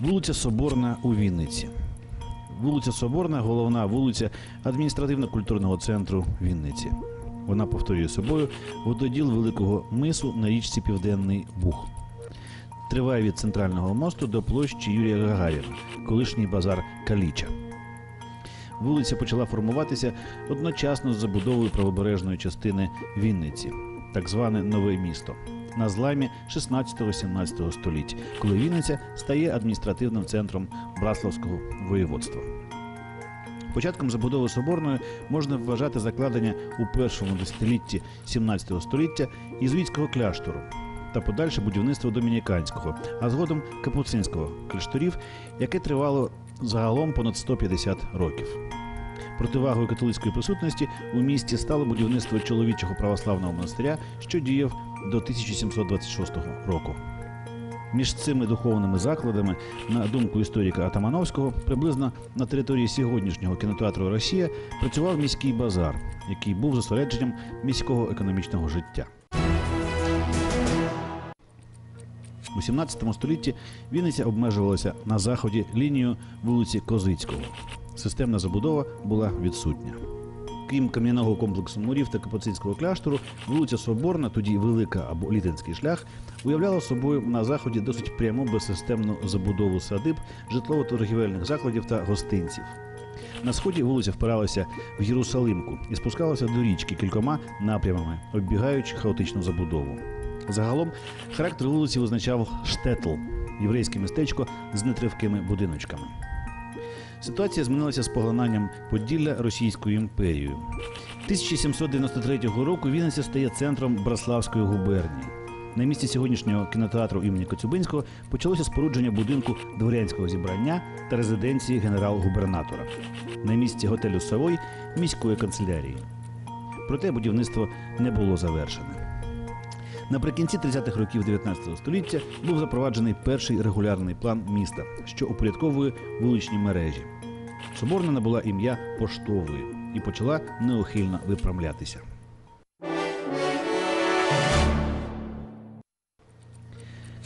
Вулиця Соборна у Вінниці. Вулиця Соборна головна вулиця адміністративно-культурного центру Вінниці. Вона повторює собою вододіл великого мису на річці Південний Буг. Триває від центрального мосту до площі Юрія Гагаріна, колишній базар Каліча. Вулиця почала формуватися одночасно з забудовою правобережної частини Вінниці, так зване Нове місто, на зламі 16-17 століть, коли Вінниця стає адміністративним центром Браславського воєводства. Початком забудови Соборної можна вважати закладення у першому десятилітті 17 століття єзуїтського кляштору та подальше будівництво домініканського, а згодом капуцинського кляшторів, яке тривало загалом понад 150 років. Противагою католицької присутності у місті стало будівництво чоловічого православного монастиря, що діяв до 1726 року. Між цими духовними закладами, на думку історика Атамановського, приблизно на території сьогоднішнього кінотеатру Росія працював міський базар, який був зосередженням міського економічного життя. У 17 столітті Вінниця обмежувалася на заході лінією вулиці Козицького. Системна забудова була відсутня. Крім кам'яного комплексу мурів та капуцинського кляштору, вулиця Соборна, тоді Велика або Літинський шлях, уявляла собою на заході досить пряму безсистемну забудову садиб, житлово-торгівельних закладів та гостинців. На сході вулиця впиралася в Єрусалимку і спускалася до річки кількома напрямами, оббігаючи хаотичну забудову. Загалом характер вулиці визначав штетл єврейське містечко з нетривкими будиночками. Ситуація змінилася з поглинанням Поділля Російською імперією. 1793 року Вінниця стає центром Браславської губернії. На місці сьогоднішнього кінотеатру імені Коцюбинського почалося спорудження будинку дворянського зібрання та резиденції генерал-губернатора. На місці готелю Савой міської канцелярії. Проте будівництво не було завершене. Наприкінці 30-х років 19 століття був запроваджений перший регулярний план міста, що упорядковує вуличні мережі. Соборна набула ім'я поштової і почала неухильно виправлятися.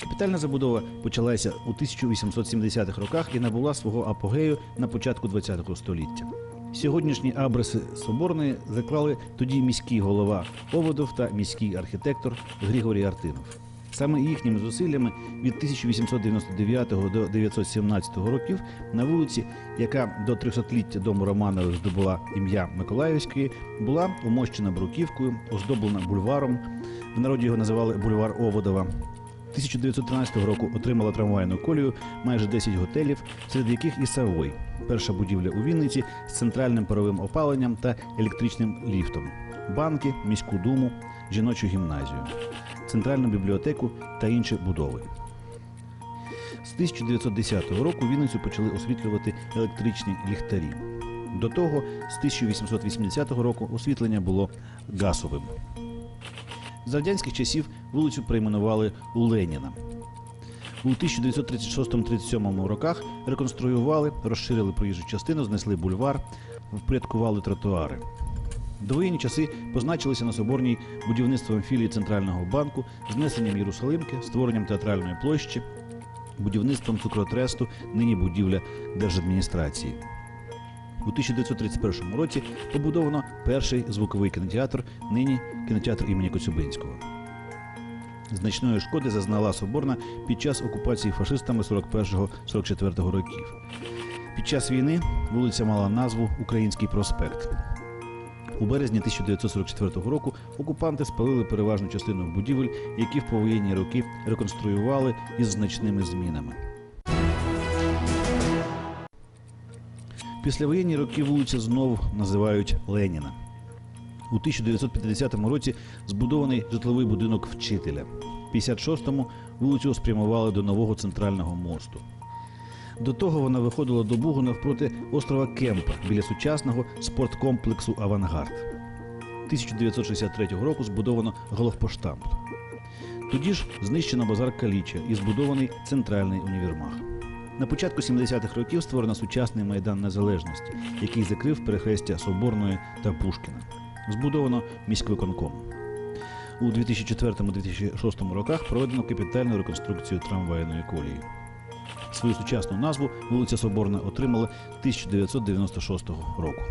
Капітальна забудова почалася у 1870-х роках і набула свого апогею на початку ХХ століття. Сьогоднішні абриси Соборної заклали тоді міський голова Оводов та міський архітектор Григорій Артинов. Саме їхніми зусиллями від 1899 до 917 років на вулиці, яка до 300-ліття дому Романових здобула ім'я Миколаївської, була умощена бруківкою, оздоблена бульваром. В народі його називали бульвар Оводова. 1913 року отримала трамвайну колію майже 10 готелів, серед яких і Савой, перша будівля у Вінниці з центральним паровим опаленням та електричним ліфтом, банки, міську думу, жіночу гімназію, центральну бібліотеку та інші будови. З 1910 року Вінницю почали освітлювати електричні ліхтарі. До того, з 1880 року освітлення було газовим. За радянських часів вулицю перейменували у Леніна. У 1936-37 роках реконструювали, розширили проїжджу частину, знесли бульвар, впорядкували тротуари. Довоєнні часи позначилися на Соборній будівництвом філії Центрального банку, знесенням Єрусалимки, створенням театральної площі, будівництвом цукротресту, нині будівля держадміністрації. У 1931 році побудовано перший звуковий кінотеатр, нині кінотеатр імені Коцюбинського. Значної шкоди зазнала Соборна під час окупації фашистами 41-44 років. Під час війни вулиця мала назву Український проспект. У березні 1944 року окупанти спалили переважну частину будівель, які в повоєнні роки реконструювали із значними змінами. Післявоєнні роки вулицю знову називають Леніна. У 1950 році збудований житловий будинок вчителя. В 56-му вулицю спрямували до нового центрального мосту. До того вона виходила до Бугу навпроти острова Кемпа біля сучасного спорткомплексу Авангард. 1963 року збудовано головпоштамп. Тоді ж знищено базар Каліча і збудований центральний універмаг. На початку 70-х років створено сучасний майдан Незалежності, який закрив перехрестя Соборної та Пушкіна. Збудовано міськвиконком. У 2004-2006 роках проведено капітальну реконструкцію трамвайної колії. Свою сучасну назву вулиця Соборна отримала 1996 року.